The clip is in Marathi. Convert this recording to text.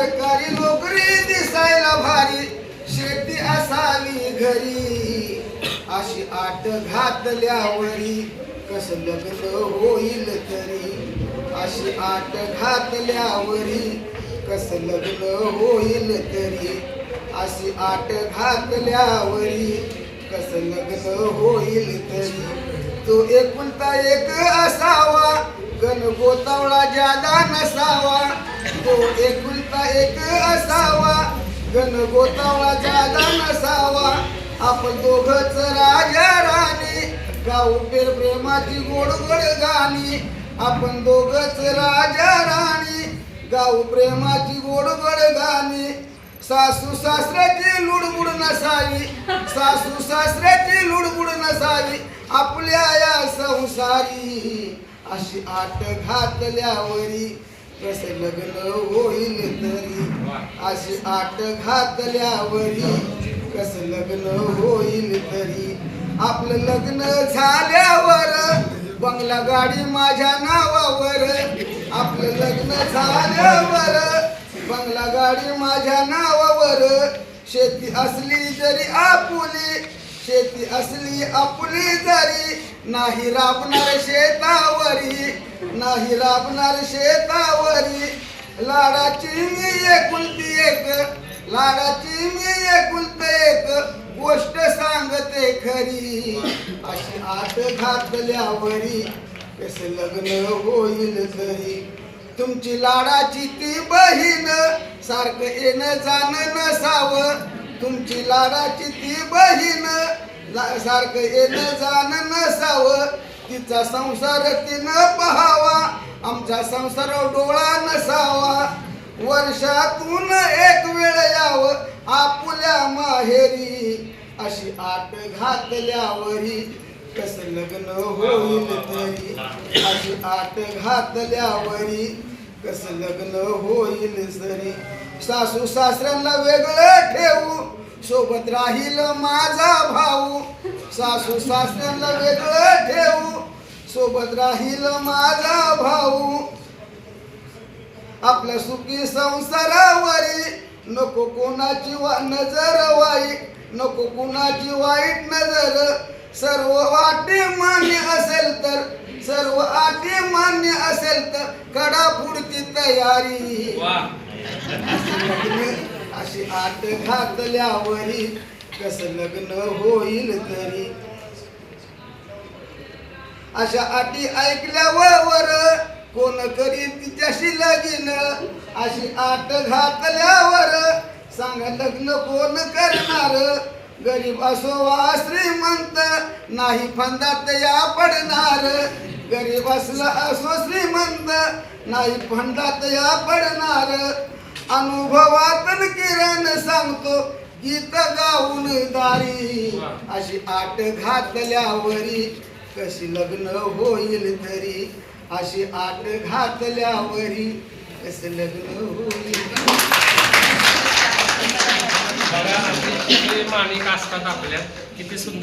सरकारी नोकरी दिसायला भारी. शेती असावी घरी. अशी आट घातल्यावरी कस लग्न होईल तरी? अशी आट घातल्यावरी कस लग्न होईल तरी? अशी आट घातल्यावरी कस लग्न होईल तरी? तो एकुलता एक असावा गण गोतावळा जादा नसावा. तो एकुलता एक असावा. गण गोतावळा जादा नसावा. आपण दोघच राजा राणी. गाऊ पेर प्रेमाची गोड गोड गाणी. आपण दोघच राजा राणी. गाऊ प्रेमाची गोड गोड गाणी. सासू सासऱ्याची लुडबुड नसावी. सासू सासऱ्याची लुडबुड नसावी. आपल्या या संसारी. अशी आट घातल्यावरी कस लग्न होईल तरी? अशी आट घातल्यावरी कस लग्न होईल तरी? आपलं लग्न झाल्यावर बंगला गाडी माझ्या नावावर. आपलं लग्न झाल्यावर बंगला गाडी माझ्या नावावर. शेती असली जरी आपुली शेती असली आपुली जरी नाही राबणार शेतावरी नाही राबणार शेतावर. लाडाची मी एकुलती एक लाडाची मी एकुलते एक गोष्ट सांगते खरी. अशी आत घातल्यावरी कस लग्न होईल तरी तुमची लाडाची ती बहीण सारखं येणं जाणं नसावं. तुमची लाडाची ती बहीण सारखं येणं जाणं नसावं. तिचा संसार तिनं पहावा. आमच्या संसारावर डोळा नसावा. वर्षातून एक वेळ यावं आपुल्या माहेरी. अशी आट घातल्यावरी कस लग्न होईल तरी. अशी आट घातल्यावरी कस लग्न होईल तरी. सासू सासऱ्यांना वेगळं ठेवू. सोबत राहील माझा भाऊ. सासू सासऱ्यांना वेगळं ठेवू. सोबत राहील माझा भाऊ. आपल्या सुखी संसारावरी नको कोणाची वा नजर वाईट नको कोणाची वाईट नजर. सर्व वाटे मान्य असेल तर सर्व आटे मान्य असेल तर कडा पुढची तयारी. अशी आट घातल्यावरी कस लग्न होईल तरी. अशा अटी ऐकल्यावर कोण करी तिच्याशी लगीन? अशी आट घातल्यावर सांगा लग्न कोण करणार? गरीब असो वा श्रीमंत नाही फंदात या पडणार. गरीब असला असो श्रीमंत नाही फंदात या पडणार. अनुभवातन किरण सांगतो गीत गाऊन दारी. अशी आट घातल्यावरी कशी लग्न होईल तरी? अशी आट घातल्यावरी कसे लग्न होईल? माणिक असतात आपल्यात किती सुंदर